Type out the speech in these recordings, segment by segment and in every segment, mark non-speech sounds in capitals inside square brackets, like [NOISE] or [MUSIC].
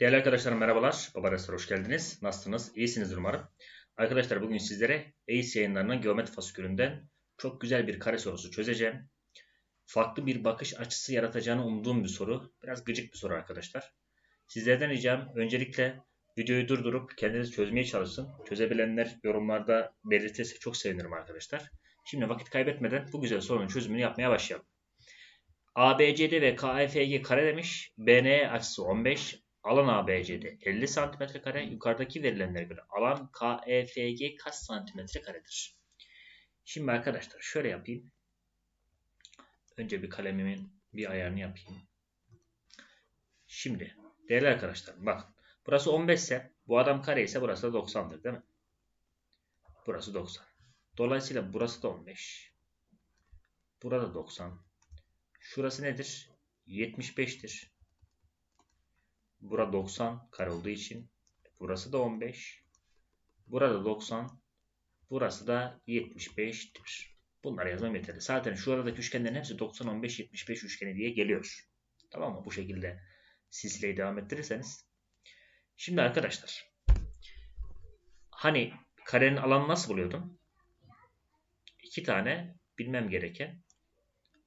Değerli arkadaşlarım merhabalar. Baba Dersler hoş geldiniz. Nasılsınız? İyisinizdir umarım. Arkadaşlar bugün sizlere ACE yayınlarının geometri fasikülünden çok güzel bir kare sorusu çözeceğim. Farklı bir bakış açısı yaratacağını umduğum bir soru. Biraz gıcık bir soru arkadaşlar. Sizlerden ricam öncelikle videoyu durdurup kendiniz çözmeye çalışın. Çözebilenler yorumlarda belirtirse çok sevinirim arkadaşlar. Şimdi vakit kaybetmeden bu güzel sorunun çözümünü yapmaya başlayalım. ABCD ve KFG kare demiş. BNE açısı 15, Alan ABCD 50 cm kare. Yukarıdaki verilenlere göre alan KEFG kaç santimetre karedir? Şimdi arkadaşlar şöyle yapayım. Önce bir kalemimin bir ayarını yapayım. Şimdi değerli arkadaşlar bakın. Burası 15 ise bu adam kare ise burası da 90'dır değil mi? Burası 90. Dolayısıyla burası da 15. Burada 90. Şurası nedir? 75'tir. Burada 90 kare olduğu için burası da 15. Burada 90. Burası da 75'tir. Bunları yazmam yeterli. Zaten şu aradaki üçgenlerin hepsi 90, 15, 75 üçgeni diye geliyor. Tamam mı? Bu şekilde silsileyi devam ettirirseniz. Şimdi arkadaşlar. Hani karenin alanı nasıl buluyordum? İki tane bilmem gereken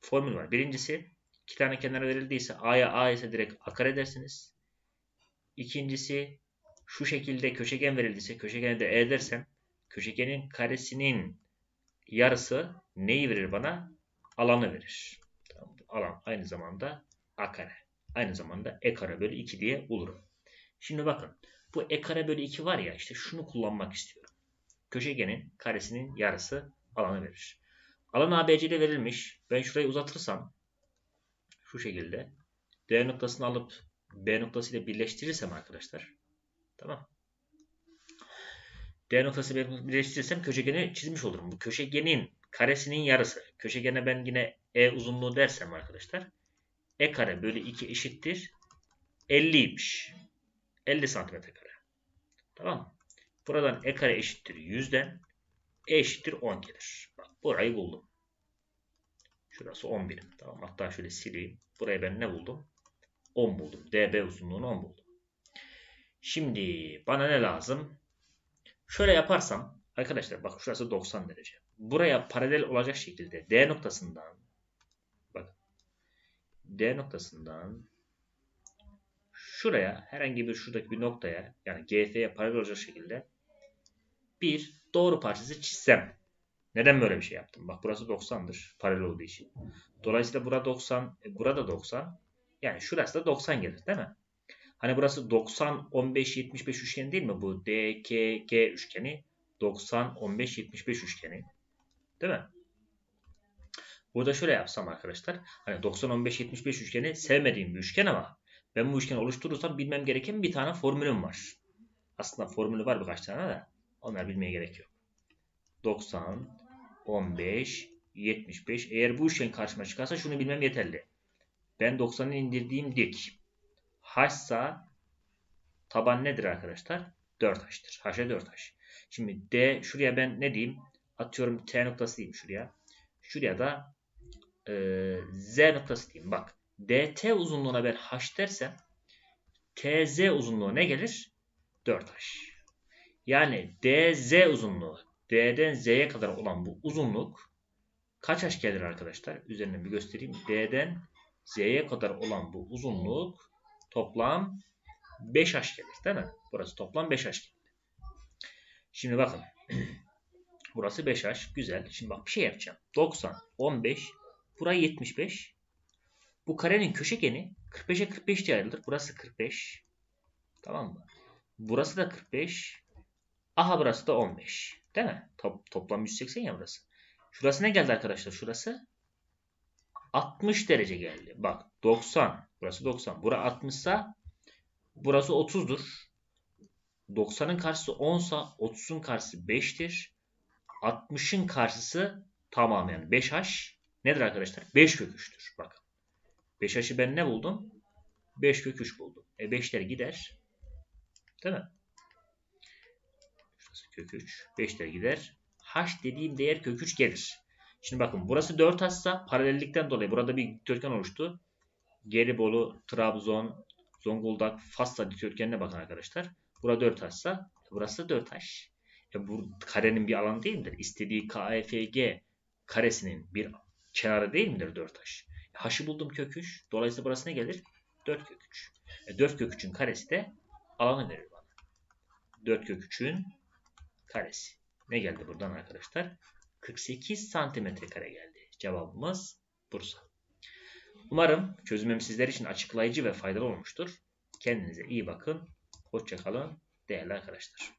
formül var. Birincisi iki tane kenara verildiyse A'ya A ise direkt A kare dersiniz. İkincisi şu şekilde köşegen verildiyse köşegene de E dersem köşegenin karesinin yarısı neyi verir bana? Alanı verir. Tamam. Alan aynı zamanda A kare. Aynı zamanda E kare bölü 2 diye bulurum. Şimdi bakın bu E kare bölü 2 var ya işte şunu kullanmak istiyorum. Köşegenin karesinin yarısı alanı verir. Alan ABC'de verilmiş. Ben şurayı uzatırsam şu şekilde D noktasını alıp B noktası ile birleştirirsem arkadaşlar. Tamam. D noktası ile birleştirirsem köşegeni çizmiş olurum. Bu köşegenin karesinin yarısı. Köşegene ben yine E uzunluğu dersem arkadaşlar. E kare bölü 2 eşittir. 50'ymiş. 50 santimetre kare. Tamam mı? Buradan E kare eşittir 100'den. E eşittir 10 gelir. Bak burayı buldum. Şurası 10 birim. Tamam hatta şöyle sileyim. Buraya ben ne buldum? 10 buldum. DB uzunluğunu 10 buldum. Şimdi bana ne lazım? Şöyle yaparsam arkadaşlar bak şurası 90 derece. Buraya paralel olacak şekilde D noktasından bak D noktasından şuraya herhangi bir şuradaki bir noktaya yani GF'ye paralel olacak şekilde bir doğru parçası çizsem. Neden böyle bir şey yaptım? Bak burası 90'dır paralel olduğu için. Dolayısıyla burada 90, e, burada 90. Yani şurası da 90 gelir değil mi? Hani burası 90, 15, 75 üçgeni değil mi? Bu DKG üçgeni 90, 15, 75 üçgeni. Değil mi? Burada şöyle yapsam arkadaşlar. Hani 90, 15, 75 üçgeni sevmediğim bir üçgen ama ben bu üçgeni oluşturursam bilmem gereken bir tane formülüm var. Aslında formülü var birkaç tane de. Onlar bilmeye gerek yok. 90, 15, 75. Eğer bu üçgen karşıma çıkarsa şunu bilmem yeterli. Ben 90'ı indirdiğim dik. H ise taban nedir arkadaşlar? 4H'tir. H'e 4H. Şimdi D şuraya ben ne diyeyim? Atıyorum T noktası diyeyim şuraya. Şuraya da e, Z noktası diyeyim. Bak DT uzunluğuna ben H dersem TZ uzunluğu ne gelir? 4H. Yani DZ uzunluğu D'den Z'ye kadar olan bu uzunluk kaç H gelir arkadaşlar? Üzerine bir göstereyim. D'den Z'ye kadar olan bu uzunluk toplam 5H gelir değil mi? Burası toplam 5H gelir. Şimdi bakın. [CLEARS THROAT] Burası 5H. Güzel. Şimdi bak bir şey yapacağım. 90, 15. Burayı 75. Bu karenin köşegeni 45'e 45 diye ayrılır. Burası 45. Tamam mı? Burası da 45. Aha burası da 15. Değil mi? Top, toplam 180 ya burası. Şurası ne geldi arkadaşlar? Şurası 60 derece geldi. Bak 90. Burası 90. Burası 60 ise burası 30'dur. 90'ın karşısı 10 ise 30'un karşısı 5'tir. 60'ın karşısı tamamen 5H. Nedir arkadaşlar? 5 kök 3'tür. Bakın. 5H'ı ben ne buldum? 5 kök 3 buldum. E 5'ler gider. Değil mi? Şurası kök 3. 5'ler gider. H dediğim değer kök 3 gelir. Şimdi bakın burası 4 hassa paralellikten dolayı burada bir dikdörtgen oluştu. Gelibolu, Trabzon, Zonguldak, Fas'la dikdörtgenine bakın arkadaşlar. Burada 4 haşsa burası da 4 haş. E bu karenin bir alanı değil midir? İstediği KFG karesinin bir kenarı değil midir 4 haş? E, haşı buldum kök 3. Dolayısıyla burası ne gelir? 4 kök 3. E, 4 kök 3'ün karesi de alanı verir bana. 4 kök 3'ün karesi. Ne geldi buradan arkadaşlar? 48 santimetre kare geldi. Cevabımız Bursa. Umarım çözümüm sizler için açıklayıcı ve faydalı olmuştur. Kendinize iyi bakın. Hoşçakalın değerli arkadaşlar.